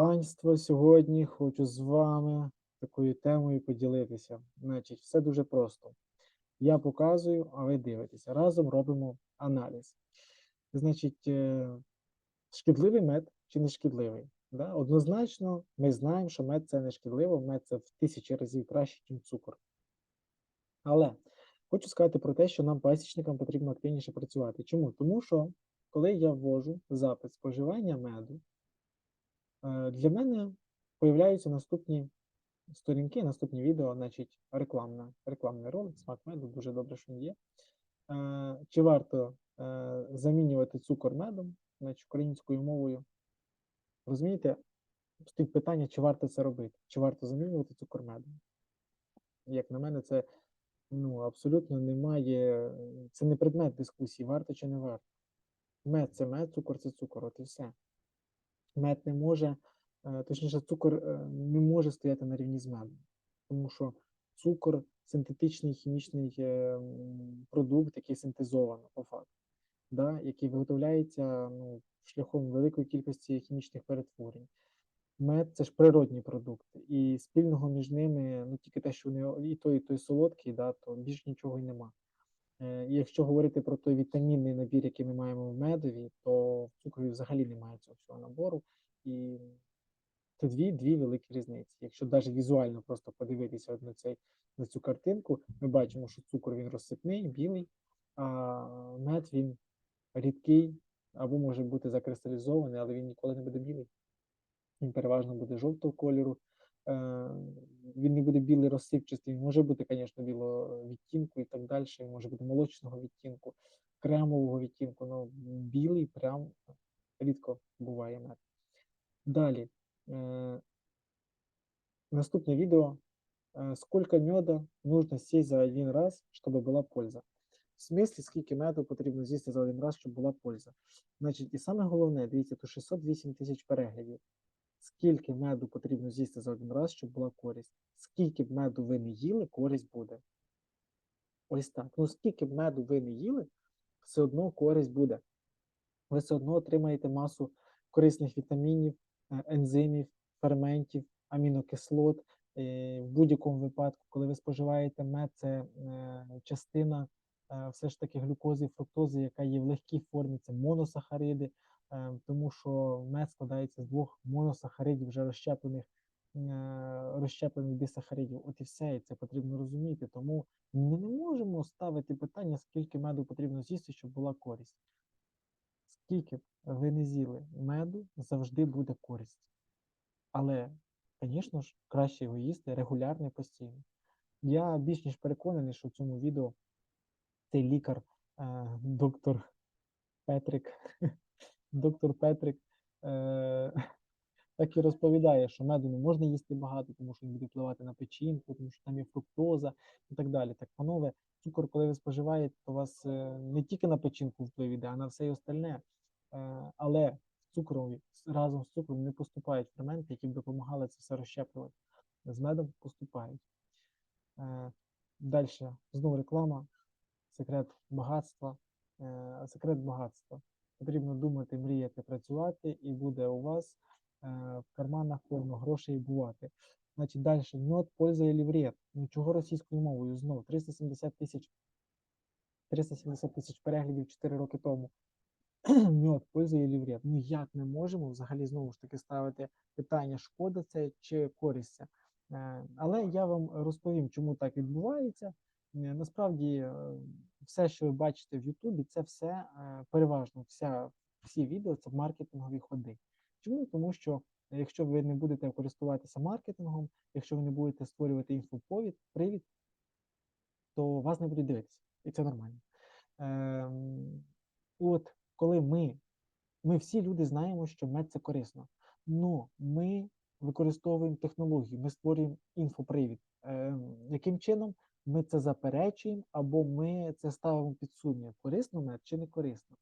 Панство, сьогодні хочу з вами такою темою поділитися. Значить, все дуже просто. Я показую, а ви дивитеся. Разом робимо аналіз. Значить, е, шкідливий мед чи не шкідливий? Да? Однозначно, ми знаємо, що мед це не шкідливо, мед це в тисячі разів краще, ніж цукор. Але хочу сказати про те, що нам, пасічникам, потрібно активніше працювати. Чому? Тому що, коли я ввожу запит споживання меду, Для мене появляються наступні сторінки, наступні відео, значить, рекламна, рекламний ролик, смак меду, дуже добре, що він є. Е, Чи варто е, замінювати цукор медом, значить, українською мовою? Розумієте, стоїть питання, чи варто це робити, чи варто замінювати цукор медом? Як на мене, це ну, абсолютно немає, це не предмет дискусії, варто чи не варто. Мед це мед, цукор це цукор, от і все мед не може, е, точніше, цукор е, не може стояти на рівні з медом, тому що цукор синтетичний хімічний е, продукт, який синтезовано по факту, да, який виготовляється ну, шляхом великої кількості хімічних перетворень. Мед це ж природній продукт, і спільного між ними, ну тільки те, що вони і той, і той солодкий, да, то більш нічого й нема. Е, якщо говорити про той вітамінний набір, який ми маємо в медові, то в цукрові взагалі немає цього всього набору. І це дві, дві великі різниці. Якщо навіть візуально просто подивитися на, цей, на цю картинку, ми бачимо, що цукор він розсипний, білий, а мед він рідкий або може бути закристалізований, але він ніколи не буде білий. Він переважно буде жовтого кольору. Е, Він не буде білий розсипчастий, він може бути, звісно, білого відтінку і так далі. Він може бути молочного відтінку, кремового відтінку. але білий прям рідко буває мед. Далі. е, Наступне відео. Е, Сколько меда нужно съесть за один раз, чтобы была польза? В смислі, скільки меду потрібно з'їсти за один раз, щоб була польза? Значить, і саме головне, дивіться, то 608 тисяч переглядів. Скільки меду потрібно з'їсти за один раз, щоб була користь? Скільки б меду ви не їли, користь буде. Ось так. Ну, скільки б меду ви не їли, все одно користь буде. Ви все одно отримаєте масу корисних вітамінів, е, ензимів, ферментів, амінокислот. Е, В будь-якому випадку, коли ви споживаєте мед, це е, частина все ж таки глюкози і фруктози, яка є в легкій формі, це моносахариди, тому що мед складається з двох моносахаридів, вже розщеплених, е, розщеплених дисахаридів. От і все, і це потрібно розуміти. Тому ми не можемо ставити питання, скільки меду потрібно з'їсти, щоб була користь. Скільки б ви не з'їли меду, завжди буде користь. Але, звісно ж, краще його їсти регулярно і постійно. Я більш ніж переконаний, що в цьому відео цей лікар, е, доктор Петрик, доктор Петрик е, так і розповідає, що меду не можна їсти багато, тому що він буде впливати на печінку, тому що там є фруктоза і так далі. Так, панове, цукор, коли ви споживаєте, то у вас е, не тільки на печінку вплив а на все й остальне. Е, Але цукрові разом з цукром не поступають ферменти, які б допомагали це все розщеплювати. З медом поступають. Далі, знову реклама, секрет багатства. Е, Секрет багатства. Потрібно думати, мріяти, працювати, і буде у вас е, в карманах повно грошей бувати. Значить, далі мед, польза і вред. Ну чого російською мовою? Знову 370 тисяч 370 тисяч переглядів 4 роки тому. Мед, польза і вред. Ну як ми можемо взагалі знову ж таки ставити питання, шкода це чи користь це? Але я вам розповім, чому так відбувається. Е, Насправді, е, все, що ви бачите в Ютубі, це все е, переважно вся, всі відео це маркетингові ходи. Чому? Тому що е, якщо ви не будете користуватися маркетингом, якщо ви не будете створювати інфоповід, привід, то вас не будуть дивитися, і це нормально. Ем, От коли ми, ми всі люди знаємо, що мед це корисно, але ми використовуємо технологію, ми створюємо інфопривід. Ем, яким чином ми це заперечуємо, або ми це ставимо під сумнів, корисно мед чи не корисно.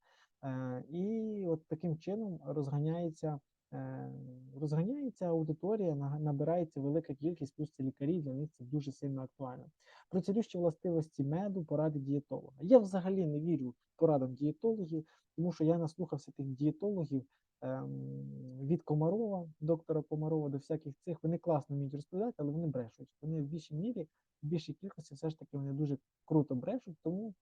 Е, І от таким чином розганяється, е, розганяється аудиторія, набирається велика кількість, плюс це лікарі, для них це дуже сильно актуально. Про цілющі властивості меду, поради дієтолога. Я взагалі не вірю порадам дієтологів, тому що я наслухався тих дієтологів від Комарова, доктора Комарова до всяких цих. Вони класно вміють розповідати, але вони брешуть. Вони в більшій мірі, в більшій кількості все ж таки вони дуже круто брешуть, тому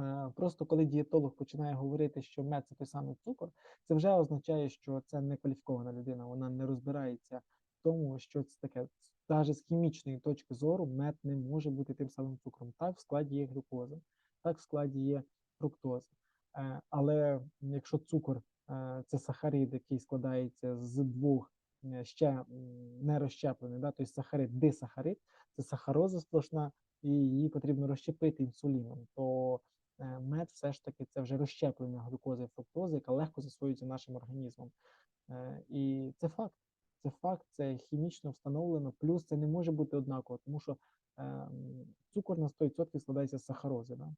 Е, Просто коли дієтолог починає говорити, що мед це той самий цукор, це вже означає, що це не кваліфікована людина, вона не розбирається в тому, що це таке. Навіть з хімічної точки зору мед не може бути тим самим цукром. Так, в складі є глюкоза, так, в складі є фруктоза. Е, Але якщо цукор е, це сахарид, який складається з двох е, ще не розщеплений, да, тобто сахарид, дисахарид, це сахароза сплошна, і її потрібно розщепити інсуліном. То е, мед все ж таки це вже розщеплення глюкози і фруктози, яка легко засвоюється нашим організмом. Е, І це факт. Це факт, це хімічно встановлено. Плюс це не може бути однаково, тому що цукор на 100% складається з сахарози, да?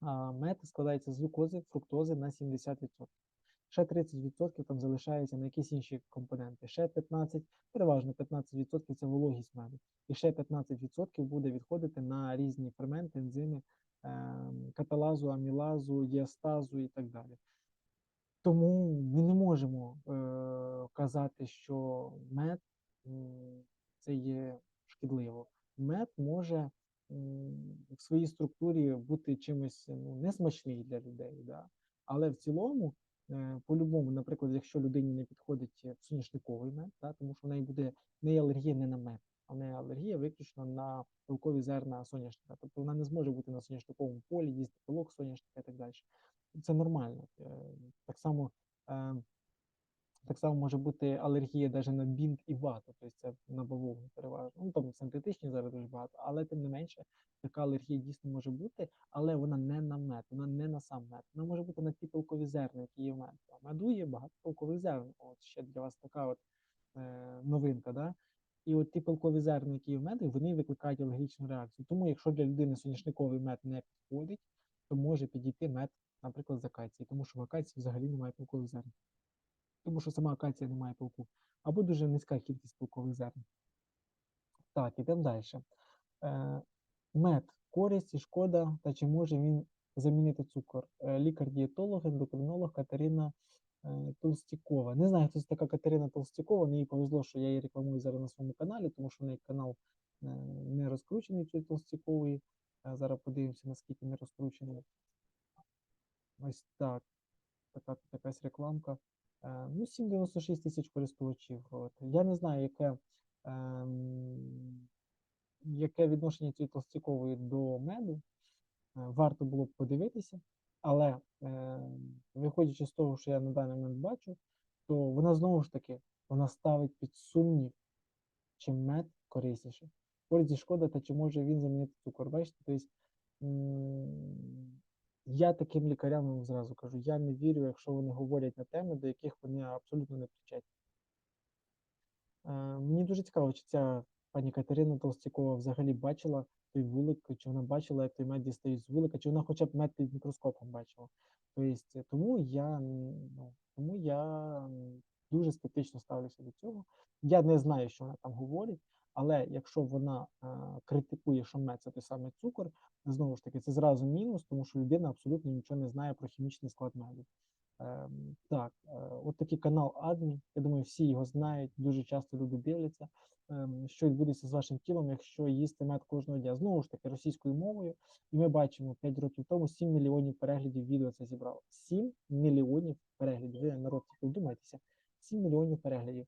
а мед складається з глюкози, фруктози на 70%. Ще 30% там залишається на якісь інші компоненти. Ще 15%, переважно 15% це вологість меду. І ще 15% буде відходити на різні ферменти, ензими, ем, каталазу, амілазу, діастазу і так далі. Тому ми не можемо е, казати, що мед це є шкідливо. Мед може в своїй структурі бути чимось ну, несмачний для людей, да? але в цілому, по-любому, наприклад, якщо людині не підходить е, соняшниковий мед, да? тому що в неї буде не алергія не на мед, а в неї алергія виключно на пилкові зерна соняшника. Тобто вона не зможе бути на соняшниковому полі, їсти пилок соняшника і так далі. Це нормально. Е, Так само, е, так само може бути алергія навіть на бінт і вату, тобто це на бавовну переважно. Ну там синтетичні зараз дуже багато, але тим не менше, така алергія дійсно може бути, але вона не на мед, вона не на сам мед. Вона може бути на ті пилкові зерна, які є в мед. А меду є багато пилкових зерн. От ще для вас така от е, новинка, да? І от ті пилкові зерна, які є в меді, вони викликають алергічну реакцію. Тому, якщо для людини соняшниковий мед не підходить, то може підійти мед, наприклад, з акації, тому що в акації взагалі немає пилкових зерн. Тому що сама акація не має пилку. Або дуже низька кількість пилкових зерн. Так, ідемо далі. Е, мед, користь і шкода, та чи може він замінити цукор? Е, Лікар-дієтолог, ендокринолог Катерина е, Толстякова. Не знаю, хто це така Катерина Толстякова. Мені повезло, що я її рекламую зараз на своєму каналі, тому що в неї канал е, не розкручений цієї Толстякової. Е, Зараз подивимося, наскільки не розкручений. Ось так. Така якась рекламка. Е, Ну, 7,96 тисяч користувачів. От. Я не знаю, яке, ем, яке відношення цієї Толстякової до меду. Е, Варто було б подивитися, але е, виходячи з того, що я на даний момент бачу, то вона знову ж таки вона ставить під сумнів, чи мед корисніше. Користь і шкода, та чи може він замінити цукор. Бачите, тобто я таким лікарям зразу кажу, я не вірю, якщо вони говорять на теми, до яких вони абсолютно не причетні. Е, Мені дуже цікаво, чи ця пані Катерина Толстякова взагалі бачила той вулик, чи вона бачила, як той мед дістають з вулика, чи вона хоча б мед під мікроскопом бачила. Тобто, тому я, ну, тому я дуже скептично ставлюся до цього. Я не знаю, що вона там говорить, але якщо вона е, критикує, що мед це той самий цукор, знову ж таки, це зразу мінус, тому що людина абсолютно нічого не знає про хімічний склад меду. Ем, так, е, от такий канал Адмі. Я думаю, всі його знають. Дуже часто люди дивляться, ем, що відбудеться з вашим тілом, якщо їсти мед кожного дня. Знову ж таки, російською мовою. І ми бачимо 5 років тому 7 мільйонів переглядів відео це зібрало. 7 мільйонів переглядів. Ви народ тільки вдумайтеся. 7 мільйонів переглядів.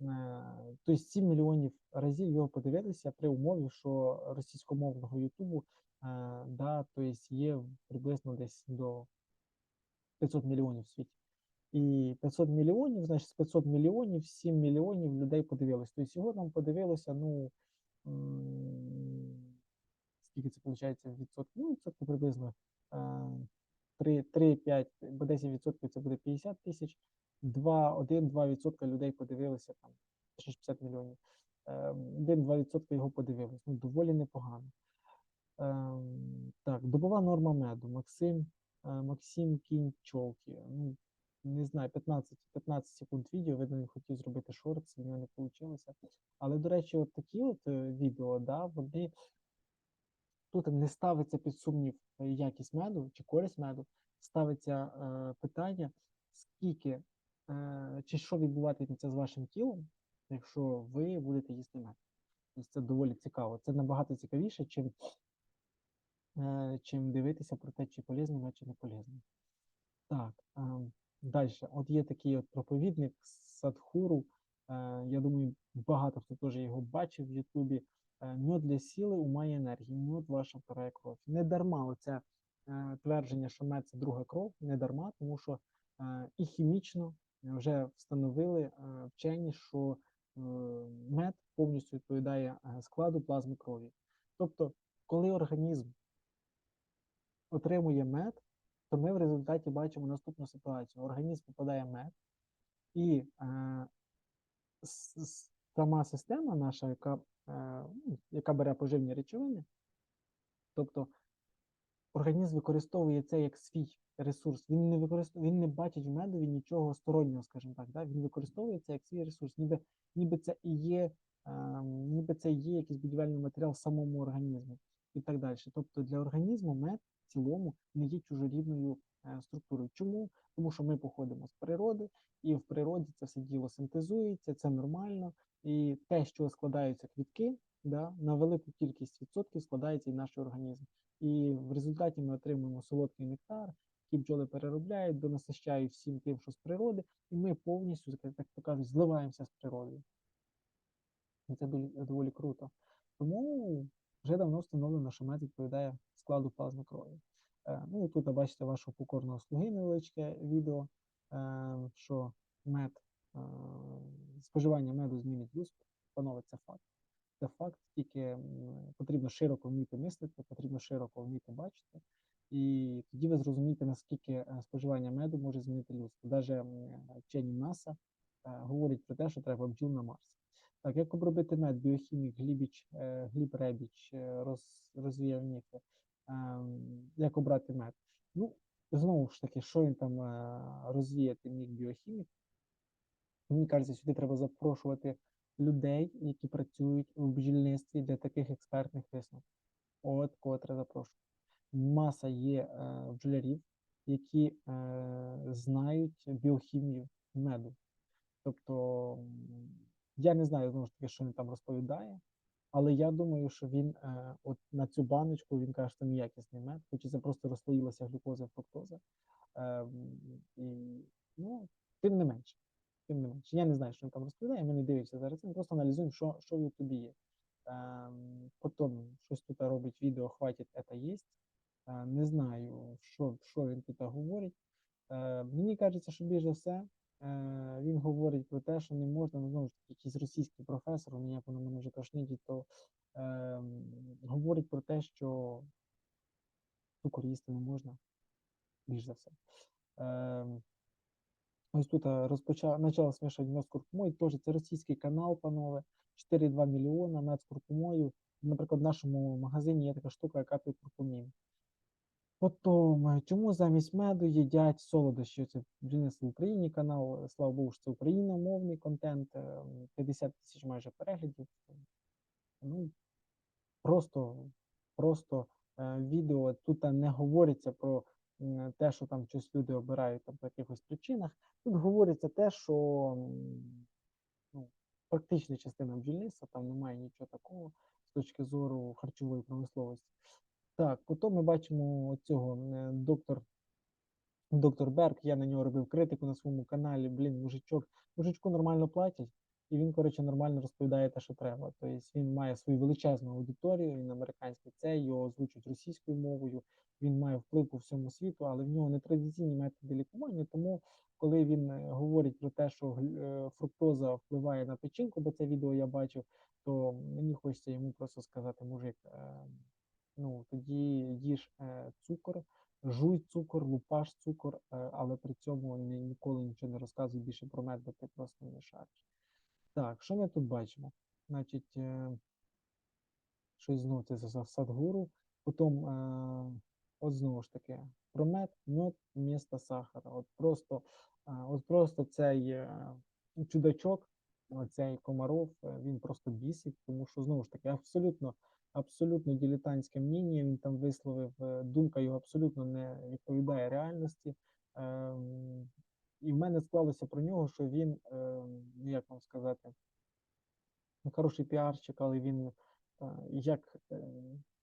Е, Тобто 7 мільйонів разів його подивилися при умові, що російськомовного Ютубу е, да, є приблизно десь до 500 мільйонів в світі. І 500 мільйонів, значить, з 500 мільйонів 7 мільйонів людей подивилось. Тобто його там подивилося, ну скільки це виходить в відсотку? Ну, відсотку приблизно 3-5, бо 10 відсотків це буде 50 тисяч, 1-2 відсотка людей подивилися там 60 мільйонів. 1-2 відсотка його подивились. Ну, доволі непогано. Ем, Так, добова норма меду. Максим е, Максим Кінь Чолки. Ну, не знаю, 15, 15 секунд відео, видно, він хотів зробити шортс, в нього не вийшло. Але, до речі, от такі от е, відео, да, вони тут не ставиться під сумнів е, якість меду чи користь меду, ставиться е, питання, скільки чи що відбуватиметься з вашим тілом, якщо ви будете їсти мед. Тобто це доволі цікаво. Це набагато цікавіше, чим, е, чим дивитися про те, чи полезний мед, чи не полезний. Так, далі. От є такий от проповідник Садхуру. Е, я думаю, багато хто теж його бачив в Ютубі. Е, Мед для сили, ума і енергії, мед ваша вторая кров. Не дарма оце е, твердження, що мед це друга кров, не дарма, тому що е, і хімічно вже встановили е, вчені, що е, мед повністю відповідає е, складу плазми крові. Тобто, коли організм отримує мед, то ми в результаті бачимо наступну ситуацію. Організм попадає мед, і сама система наша, яка, ну, яка бере поживні речовини, тобто організм використовує це як свій ресурс. Він не використовує, він не бачить в медові нічого стороннього, скажімо так. Да? Він використовує це як свій ресурс, ніби, ніби це і є, е, ніби це є якийсь будівельний матеріал в самому організмі і так далі. Тобто для організму мед в цілому не є чужорідною е, структурою. Чому? Тому що ми походимо з природи, і в природі це все діло синтезується, це нормально. І те, що складаються квітки, да, на велику кількість відсотків складається і наш організм. І в результаті ми отримуємо солодкий нектар, який бджоли переробляють, донасищають всім тим, що з природи, і ми повністю, так то кажуть, зливаємося з природою. І це доволі, круто. Тому вже давно встановлено, що мед відповідає складу плазми крові. Е, ну тут бачите вашого покорного слуги невеличке відео, е, що мед, е, споживання меду змінить людство. Панове, це факт. Це факт, тільки потрібно широко вміти мислити, потрібно широко вміти бачити. І тоді ви зрозумієте, наскільки е, споживання меду може змінити людство. М, вчені НАСА е, говорять про те, що треба бджіл на Марс. Так, як обробити мед, біохімік Глібіч, е, Гліб Ребіч роз, розвіяв міфи. Ем, Як обрати мед? Ну, знову ж таки, що він там розвіяти міг біохімік? Мені кажеться, сюди треба запрошувати людей, які працюють у бджільництві для таких експертних висновків. От кого треба запрошувати. Маса є е, бджолярів, які е, знають біохімію меду. Тобто, я не знаю знову ж таки, що він там розповідає, але я думаю, що він е, от на цю баночку він каже, що це неякісний мед, хоч це просто розслоїлася глюкоза, фруктоза. Е, і, ну, тим не менше. Тим не менше. Я не знаю, що він там розповідає, ми не дивимося зараз. Ми просто аналізуємо, що, що в Ютубі є. Ем, потім щось тут робить відео, хватить, це є. Не знаю, що, що він тут говорить. Е, мені кажеться, що більше все е, він говорить про те, що не можна, ну, знову ж таки, якийсь російський професор, мені як воно мене вже тошнить, то е, говорить про те, що цукор їсти не можна, більш за все. Е, ось тут е, розпочав, почала смішати мед теж це російський канал, панове, 4,2 мільйона мед з куркумою. Наприклад, в нашому магазині є така штука, яка під куркумін. Потім, е, чому замість меду їдять солодощі? Це бджільництво в Україні канал. Слава Богу, що це україномовний контент, е, 50 тисяч майже переглядів. Ну, просто, просто відео тут не говориться про те, що там щось люди обирають там по якихось причинах. Тут говориться те, що ну, практична частина бджільництва, там немає нічого такого з точки зору харчової промисловості. Так, потім ми бачимо цього е, доктор, доктор Берг, я на нього робив критику на своєму каналі. Блін, мужичок, мужичку нормально платять, і він, коротше, нормально розповідає те, що треба. Тобто він має свою величезну аудиторію, він американський це, його озвучують російською мовою, він має вплив по всьому світу, але в нього не традиційні методи лікування. Тому, коли він е, говорить про те, що е, фруктоза впливає на печінку, бо це відео я бачив, то мені хочеться йому просто сказати, мужик. е, ну тоді їж цукор, жуй цукор, лупаш цукор, але при цьому ні, ніколи нічого не розказуй більше про мед, бо ти просто не шариш. Так, що ми тут бачимо? Значить, щось знову це за Садгуру. Потім От знову ж таки, про мед, вмісто сахара. От просто, от просто цей е, чудачок, оцей Комаров, е, він просто бісить, тому що знову ж таки, абсолютно, абсолютно дилетантське мнення. Він там висловив е, думка його абсолютно не відповідає реальності. Ем, і в мене склалося про нього, що він, ем, ну, як вам сказати, ну, хороший піарщик, але він е, як е,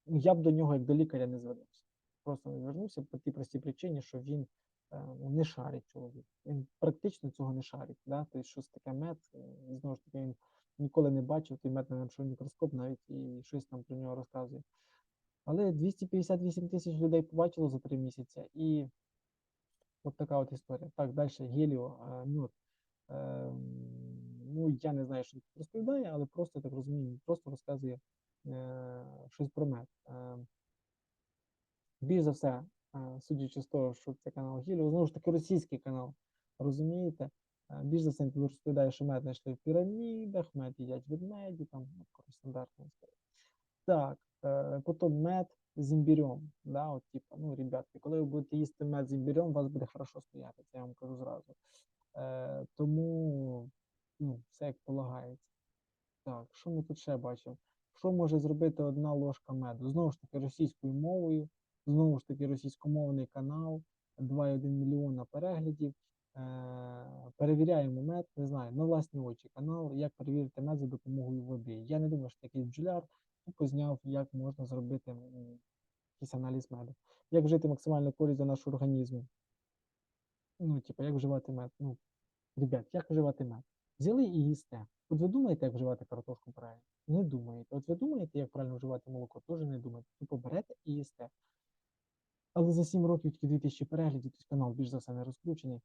я б до нього як до лікаря не звернувся. Просто не звернувся по тій простій причині, що він е, ну, не шарить чоловік. Він практично цього не шарить. Да? Тобто, щось таке мед, е, знову ж таки, він ніколи не бачив той мед на мікроскоп навіть і щось там про нього розказує. Але 258 тисяч людей побачило за три місяці, і от така от історія. Так, далі Геліо, е, мед. Ем, ну, я не знаю, що розповідає, але просто я так розумію, просто розказує е, щось про мед. Е, більш за все, е, судячи з того, що це канал Гіліо, знову ж таки російський канал, розумієте? Е, більш за все він розповідає, що мед знайшли в пірамідах, мед їдять ведмеді, там ну, стандартна історія. Так, е, потім мед з імбірем. Да, от, типу, ну, ребятки, коли ви будете їсти мед з імбірем, у вас буде хорошо стояти, це я вам кажу зразу. Е, тому ну, все як полагається. Так, що ми тут ще бачимо? Що може зробити одна ложка меду? Знову ж таки, російською мовою, знову ж таки, російськомовний канал, 2,1 мільйона переглядів. Е, перевіряємо мед, не знаю, на власні очі канал, як перевірити мед за допомогою води. Я не думаю, що такий тупо зняв, як можна зробити якийсь аналіз меду. Як вжити максимальну користь для нашого організму? Ну, типу, як вживати мед? Ну, ребят, як вживати мед? Взяли і їсте. От ви думаєте, як вживати картошку правильно? Не думаєте. От ви думаєте, як правильно вживати молоко? Теж не думаєте. Тупо берете і їсте. Але за 7 років тільки 2000 переглядів, тобто канал більш за все не розкручений.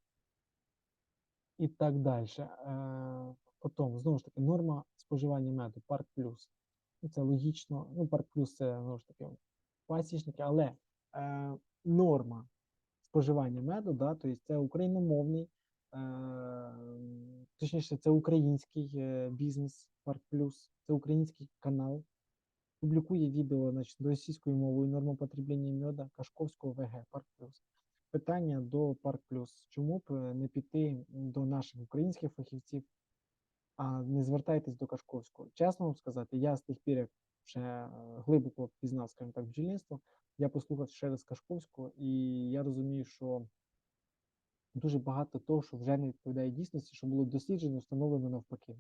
І так далі. Е, Потім, знову ж таки, норма споживання меду, парк плюс. Це логічно. Ну, парк плюс це знову ж таки пасічники, але е, норма споживання меду, да, тобто це україномовний, е, точніше, це український е, бізнес Парк Плюс, це український канал. Публікує відео значить, російською мовою норма потреблення меда Кашковського ВГ Парк Плюс. Питання до Парк Плюс. Чому б е, не піти до наших українських фахівців, а не звертайтесь до Кашковського? Чесно вам сказати, я з тих пір, як вже е, глибоко пізнав, скажімо так, бджільництво, я послухав ще раз Кашковського, і я розумію, що дуже багато того, що вже не відповідає дійсності, що було досліджено, встановлено навпаки.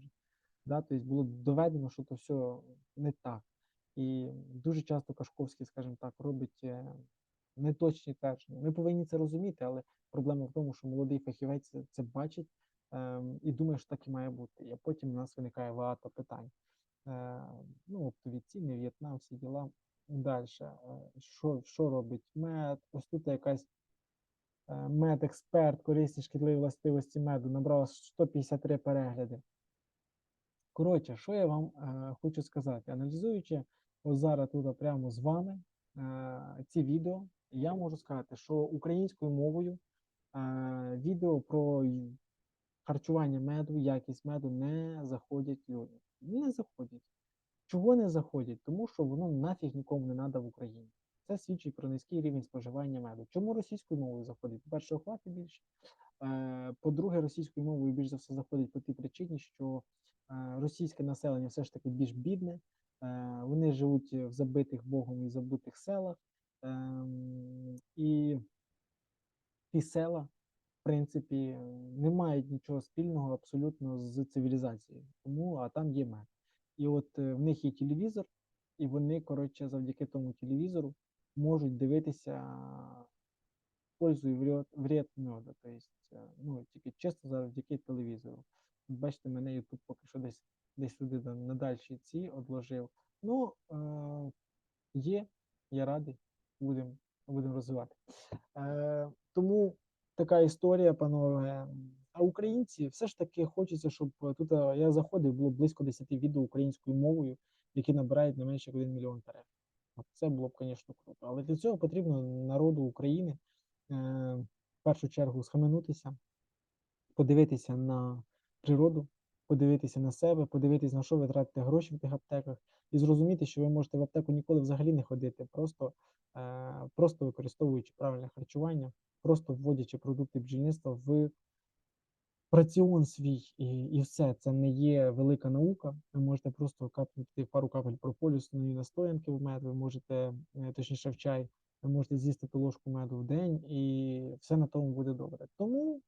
Да? Тобто було доведено, що то все не так. І дуже часто Кашковський, скажімо так, робить е, неточні твердження. Ми повинні це розуміти, але проблема в тому, що молодий фахівець це, бачить ем, і думає, що так і має бути. І потім у нас виникає багато питань. Е, ну, оптові ціни, В'єтнам, всі діла. Далі. Що, що робить мед? Ось тут якась е, мед-експерт, корисні шкідливі властивості меду, набрала 153 перегляди. Коротше, що я вам е, хочу сказати, аналізуючи ось зараз тут прямо з вами е, ці відео, я можу сказати, що українською мовою е, відео про харчування меду, якість меду не заходять людям. Не заходять. Чого не заходять? Тому що воно нафіг нікому не треба в Україні. Це свідчить про низький рівень споживання меду. Чому російською мовою заходить? По-перше, охвати більше. Е, По-друге, російською мовою більш за все заходить по тій причині, що російське населення все ж таки більш бідне, вони живуть в забитих Богом і забутих селах. ем, І ті села, в принципі, не мають нічого спільного абсолютно з цивілізацією. Тому а там є мед. І от е, в них є телевізор, і вони, коротше, завдяки тому телевізору можуть дивитися пользу і вред, вред меда. Тобто, е, ну, тільки чисто завдяки телевізору. Бачите, мене YouTube поки що десь десь туди на, дальші ці одложив. Ну, е, є, я радий, будемо будем розвивати. Е, тому така історія, панове. А українці все ж таки хочеться, щоб тут е, я заходив, було близько 10 відео українською мовою, які набирають не менше як 1 мільйон переглядів. Це було б, звісно, круто. Але для цього потрібно народу України е, в першу чергу схаменутися, подивитися на природу, подивитися на себе, подивитися, на що ви тратите гроші в тих аптеках, і зрозуміти, що ви можете в аптеку ніколи взагалі не ходити. Просто е, просто використовуючи правильне харчування, просто вводячи продукти бджільництва в раціон свій і, і все. Це не є велика наука. Ви можете просто капнути пару капель прополісної настоянки в мед, ви можете, е, точніше в чай, ви можете з'їсти ту ложку меду в день, і все на тому буде добре. Тому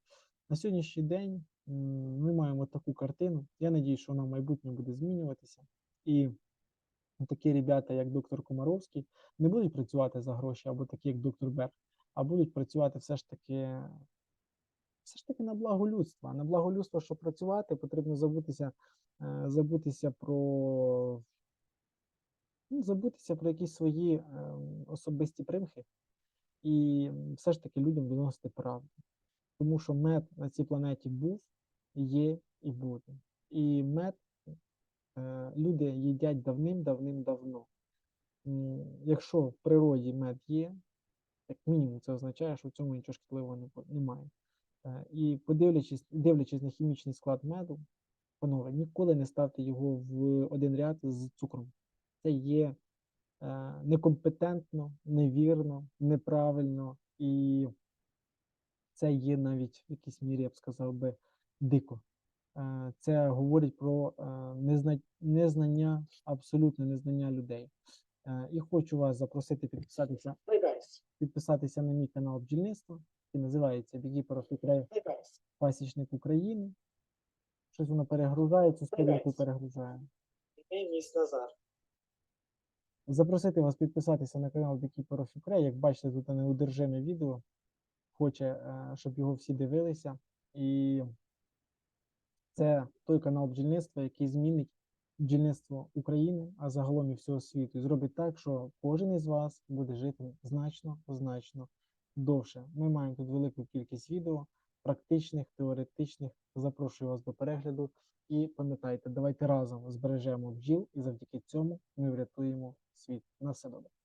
на сьогоднішній день ми маємо таку картину. Я надію, що вона в майбутньому буде змінюватися. І такі ребята, як доктор Комаровський, не будуть працювати за гроші, або такі, як доктор Берг, а будуть працювати все ж таки все ж таки на благо людства. На благо людства, щоб працювати, потрібно забутися, е, забутися про ну, забутися про якісь свої ем, особисті примхи і все ж таки людям доносити правду. Тому що мед на цій планеті був, є і буде. І мед е, люди їдять давним-давним-давно. Якщо в природі мед є, як мінімум це означає, що в цьому нічого шкідливого немає. Е, І подивлячись, дивлячись на хімічний склад меду, панове, ніколи не ставте його в один ряд з цукром. Це є е, некомпетентно, невірно, неправильно, і це є навіть в якійсь мірі, я б сказав би, дико. Е, Це говорить про е, незнання, абсолютне незнання людей. Е, І хочу вас запросити підписатися, підписатися на мій канал бджільництва, який називається Бігіперов Край Пасічник України. Щось воно перегружається, сторінку перегружає. Міс Назар. Запросити вас підписатися на канал of Ukraine. Як бачите, тут неудержиме відео. Хоче, е, щоб його всі дивилися. І це той канал бджільництва, який змінить бджільництво України, а загалом і всього світу. І зробить так, що кожен із вас буде жити значно, значно довше. Ми маємо тут велику кількість відео, практичних, теоретичних. Запрошую вас до перегляду. І пам'ятайте, давайте разом збережемо бджіл, і завдяки цьому ми врятуємо світ. На все добре.